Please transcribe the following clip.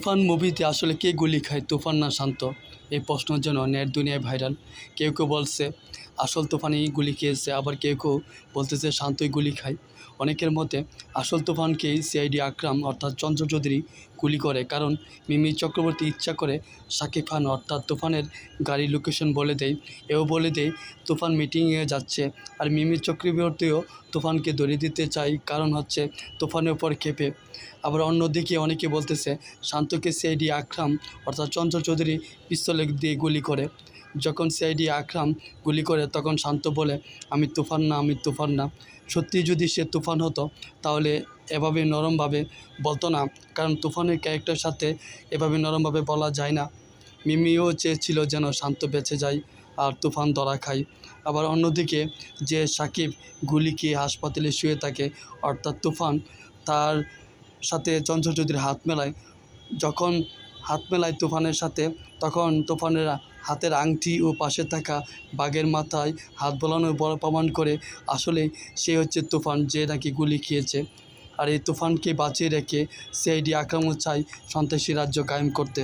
তুফান মুভিতে আসলে কে গুলি খায়? তুফান না শান্ত? এই প্রশ্নের জন্য নেট দুনিয়ায় ভাইরাল। কেউ কেউ বলছে আসল তুফানই গুলি খেয়েছে, আবার কেউ কেউ বলতেছে শান্তই গুলি খায়। অনেকের মতে আসল তুফানকেই সিআইডি আকরাম অর্থাৎ চন্দ্র চৌধুরী গুলি করে, কারণ মিমি চক্রবর্তী ইচ্ছা করে শাকিব খান অর্থাৎ তুফানের গাড়ির লোকেশন বলে দেয়, এও বলে দেয় তুফান মিটিংয়ে যাচ্ছে, আর মিমি চক্রবর্তীও তুফানকে ধরিয়ে দিতে চায়, কারণ হচ্ছে তুফানের উপর খেপে আবার অন্যদিকে অনেকে বলতেছে শান্তকে সিআইডি আকরাম অর্থাৎ চন্দ্র চৌধুরী পিস্তলে দিয়ে গুলি করে। যখন সিআইডি আকরাম গুলি করে, তখন শান্ত বলে, আমি তুফান না, আমি তুফান না। সত্যি যদি সে তুফান হতো, তাহলে এভাবে নরমভাবে বলতো না। কারণ তুফানের ক্যারেক্টার সাথে এভাবে নরমভাবে বলা যায় না। মিমিও চেয়েছিল যেন শান্ত বেঁচে যায় আর তুফান ধরা খায়। আবার অন্যদিকে যে সাকিব গুলি খেয়ে হাসপাতালে শুয়ে থাকে, অর্থাৎ তুফান, তার সাথে চঞ্চল চৌধুরী হাত মেলায়, যখন হাত মেলায় তুফানের সাথে। তখন তুফানের হাতের আংটি ও পাশে থাকা বাঘের মাথায় হাত বোলানোর বড় প্রমাণ করে আসলে সে হচ্ছে তুফান যে নাকি গুলি খেয়েছে। আর এই তুফানকে বাঁচিয়ে রেখে সিআইডি আক্রমণ চাই সন্ত্রাসী রাজ্য কায়েম করতে।